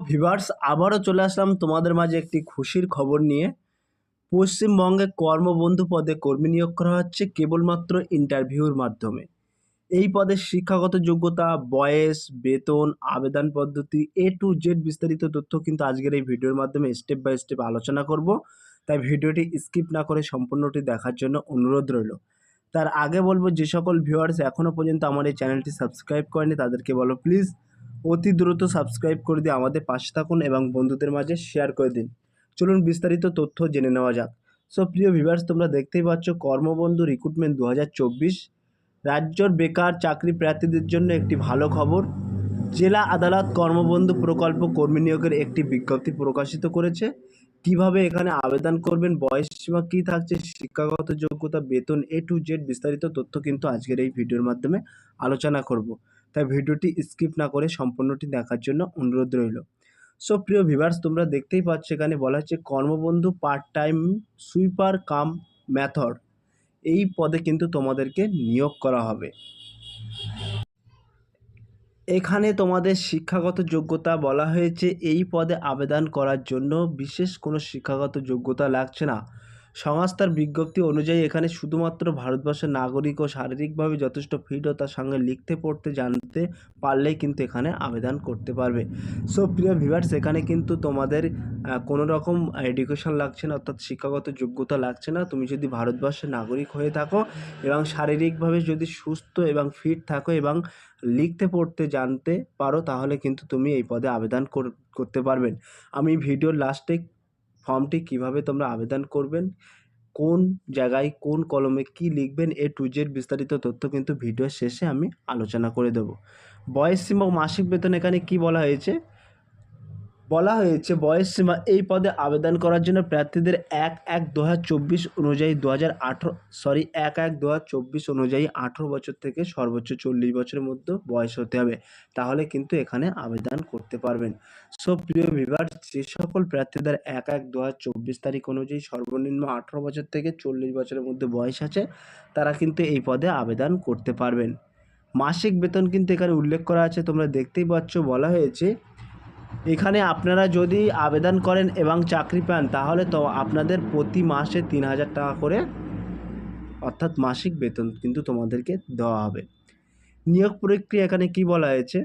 Viewers আবারও চলে আসলাম তোমাদের মাঝে একটি খুশির খবর নিয়ে। পশ্চিমবঙ্গে কর্মবন্ধু পদে কর্মী নিয়োগ করা হচ্ছে কেবলমাত্র ইন্টারভিউর মাধ্যমে। এই পদের শিক্ষাগত যোগ্যতা, বয়স, বেতন, আবেদন পদ্ধতি এ টু জেড বিস্তারিত তথ্য কিন্তু আজকের এই ভিডিওর মাধ্যমে স্টেপ বাই স্টেপ আলোচনা করব। তাই ভিডিওটি স্কিপ না করে সম্পূর্ণটি দেখার জন্য অনুরোধ রইল। তার আগে বলব, যে সকল ভিউয়ার্স এখনও পর্যন্ত আমার এই চ্যানেলটি সাবস্ক্রাইব করেনি, তাদেরকে বলো প্লিজ অতি দ্রুত সাবস্ক্রাইব করে দিয়ে আমাদের পাশে থাকুন এবং বন্ধুদের মাঝে শেয়ার করে দিন। চলুন বিস্তারিত তথ্য জেনে নেওয়া যাক। সো প্রিয় ভিভার্স তোমরা দেখতেই পাচ্ছ কর্মবন্ধু রিক্রুটমেন্ট দু হাজার চব্বিশ, রাজ্যর বেকার চাকরি প্রার্থীদের জন্য একটি ভালো খবর। জেলা আদালত কর্মবন্ধু প্রকল্প কর্মী নিয়োগের একটি বিজ্ঞপ্তি প্রকাশিত করেছে। কীভাবে এখানে আবেদন করবেন, বয়স সীমা কী থাকছে, শিক্ষাগত যোগ্যতা, বেতন এ টু জেড বিস্তারিত তথ্য কিন্তু আজকের এই ভিডিওর মাধ্যমে আলোচনা করব। তাই ভিডিওটি স্কিপ না করে সম্পূর্ণটি দেখার জন্য অনুরোধ রইল। সো প্রিয় ভিভার্স তোমরা দেখতেই পাচ্ছ এখানে বলা হচ্ছে কর্মবন্ধু part time sweeper cum method এই পদে কিন্তু তোমাদেরকে নিয়োগ করা হবে। এখানে তোমাদের শিক্ষাগত যোগ্যতা বলা হয়েছে। এই পদে আবেদন করার জন্য বিশেষ কোনো শিক্ষাগত যোগ্যতা লাগছে না। সংস্থার বিজ্ঞপ্তি অনুযায়ী এখানে শুধুমাত্র ভারতবর্ষের নাগরিক ও শারীরিকভাবে যথেষ্ট ফিট ও তার সঙ্গে লিখতে, পড়তে, জানতে পারলেই কিন্তু এখানে আবেদন করতে পারবে। সো প্রিয় ভিভার্স এখানে কিন্তু তোমাদের কোনো রকম এডুকেশন লাগছে না, অর্থাৎ শিক্ষাগত যোগ্যতা লাগছে না। তুমি যদি ভারতবর্ষের নাগরিক হয়ে থাকো এবং শারীরিকভাবে যদি সুস্থ এবং ফিট থাকো এবং লিখতে, পড়তে, জানতে পারো, তাহলে কিন্তু তুমি এই পদে আবেদন করতে পারবেন আমি ভিডিওর লাস্টে ফর্মটি কীভাবে তোমরা আবেদন করবেন, কোন জায়গায় কোন কলমে কি লিখবেন, এ টু জেড বিস্তারিত তথ্য কিন্তু ভিডিওর শেষে আমি আলোচনা করে দেবো। বয়স সীমা মাসিক বেতন এখানে কি বলা হয়েছে? বলা হয়েছে, বয়স সীমা এই পদে আবেদন করার জন্য প্রার্থীদের এক এক দু অনুযায়ী দু হাজার আঠেরো সরি এক এক দু অনুযায়ী আঠেরো বছর থেকে সর্বোচ্চ চল্লিশ বছরের মধ্যে বয়স হতে হবে। তাহলে কিন্তু এখানে আবেদন করতে পারবেন। সো, প্রিয় বিভাগ যে সকল প্রার্থীদের এক এক দু তারিখ অনুযায়ী সর্বনিম্ন আঠেরো বছর থেকে চল্লিশ বছরের মধ্যে বয়স আছে, তারা কিন্তু এই পদে আবেদন করতে পারবেন। মাসিক বেতন কিন্তু এখানে উল্লেখ করা আছে, তোমরা দেখতেই পাচ্ছ, বলা হয়েছে এখানে আপনারা যদি আবেদন করেন এবং চাকরি পান, তাহলে তো আপনাদের প্রতি মাসে তিন হাজার টাকা করে অর্থাৎ মাসিক বেতন কিন্তু তোমাদেরকে দেওয়া হবে। নিয়োগ প্রক্রিয়া এখানে কি বলা হয়েছে?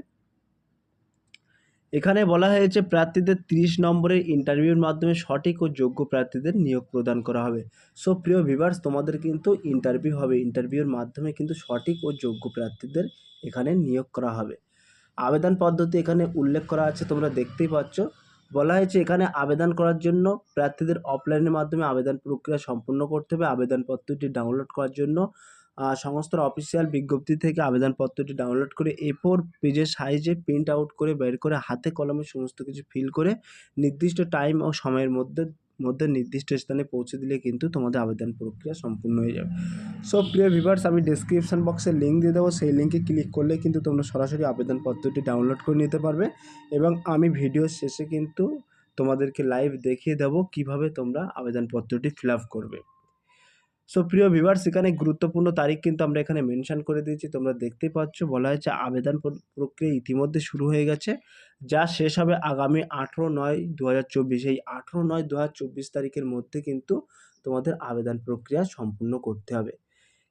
এখানে বলা হয়েছে, প্রার্থীদের তিরিশ নম্বরের ইন্টারভিউর মাধ্যমে সঠিক ও যোগ্য প্রার্থীদের নিয়োগ প্রদান করা হবে। সো, প্রিয় ভিভার্স তোমাদের কিন্তু ইন্টারভিউ হবে। ইন্টারভিউর মাধ্যমে কিন্তু সঠিক ও যোগ্য প্রার্থীদের এখানে নিয়োগ করা হবে। আবেদন পদ্ধতি এখানে উল্লেখ করা আছে, তোমরা দেখতেই পাচ্ছ। বলা হয়েছে এখানে আবেদন করার জন্য প্রার্থীদের অফলাইনের মাধ্যমে আবেদন প্রক্রিয়া সম্পূর্ণ করতে হবে। আবেদনপত্রটি ডাউনলোড করার জন্য সংস্থার অফিসিয়াল বিজ্ঞপ্তি থেকে আবেদনপত্রটি ডাউনলোড করে এ ফোর পেজের সাইজে প্রিন্ট আউট করে, বের করে হাতে কলমে সমস্ত কিছু ফিল করে নির্দিষ্ট টাইম ও সময়ের মধ্যে মধ্যে নির্দিষ্ট স্থানে পৌঁছে দিলে কিন্তু তোমাদের আবেদন প্রক্রিয়া সম্পূর্ণ হয়ে যাবে। সো প্রিয় ভিভার্স আমি ডিসক্রিপশান বক্সে লিঙ্ক দিয়ে দেবো। সেই লিঙ্কে ক্লিক করলে কিন্তু তোমরা সরাসরি আবেদনপত্রটি ডাউনলোড করে নিতে পারবে এবং আমি ভিডিও শেষে কিন্তু তোমাদেরকে লাইভ দেখিয়ে দেবো কীভাবে তোমরা আবেদনপত্রটি ফিল করবে। সো প্রিয় ভিভার্স এখানে গুরুত্বপূর্ণ তারিখ কিন্তু আমরা এখানে মেনশন করে দিয়েছি। তোমরা দেখতে পাচ্ছ, বলা হয়েছে আবেদন প্রক্রিয়া ইতিমধ্যে শুরু হয়ে গেছে। যা শেষ হবে আগামী আঠেরো নয় দু এই আঠেরো নয় দু তারিখের মধ্যে কিন্তু তোমাদের আবেদন প্রক্রিয়া সম্পূর্ণ করতে হবে।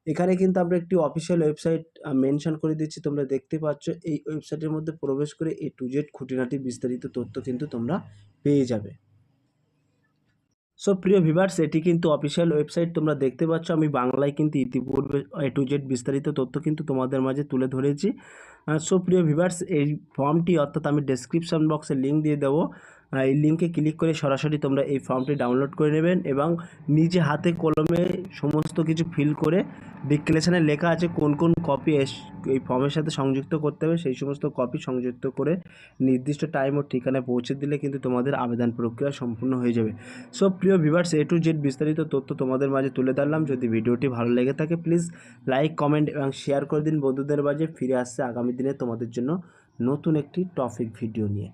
এখানে কিন্তু আমরা একটি অফিসিয়াল ওয়েবসাইট মেনশন করে দিচ্ছি। তোমরা দেখতে পাচ্ছ, এই ওয়েবসাইটের মধ্যে প্রবেশ করে এ টু জেড খুঁটিনাটি বিস্তারিত তথ্য কিন্তু তোমরা পেয়ে যাবে। সো প্রিয় ভিভার্স এটি কিন্তু অফিসিয়াল ওয়েবসাইট তোমরা দেখতে পাচ্ছ। আমি বাংলায় কিন্তু ইতিপূর্বে এ টু জেড বিস্তারিত তথ্য কিন্তু তোমাদের মাঝে তুলে ধরেছি। সো প্রিয় ভিভার্স এই ফর্মটি অর্থাৎ আমি ডেসক্রিপশন বক্সে লিঙ্ক দিয়ে দেবো। এই লিঙ্কে ক্লিক করে সরাসরি তোমরা এই ফর্মটি ডাউনলোড করে নেবেন এবং নিজে হাতে কলমে সমস্ত কিছু ফিল করে ডিক্লেশনে লেখা আছে কোন কোন কপি এই ফর্মের সাথে সংযুক্ত করতে হবে। সেই সমস্ত কপি সংযুক্ত করে নির্দিষ্ট টাইম ও ঠিকানায় পৌঁছে দিলে কিন্তু তোমাদের আবেদন প্রক্রিয়া সম্পূর্ণ হয়ে যাবে। সো প্রিয় ভিভার্স এ টু জেড বিস্তারিত তথ্য তোমাদের মাঝে তুলে ধরলাম। যদি ভিডিওটি ভালো লেগে থাকে প্লিজ লাইক কমেন্ট এবং শেয়ার করে দিন। বন্ধুদের মাঝে ফিরে আসছে আগামী দিনে তোমাদের জন্য নতুন একটি টপিক ভিডিও নিয়ে।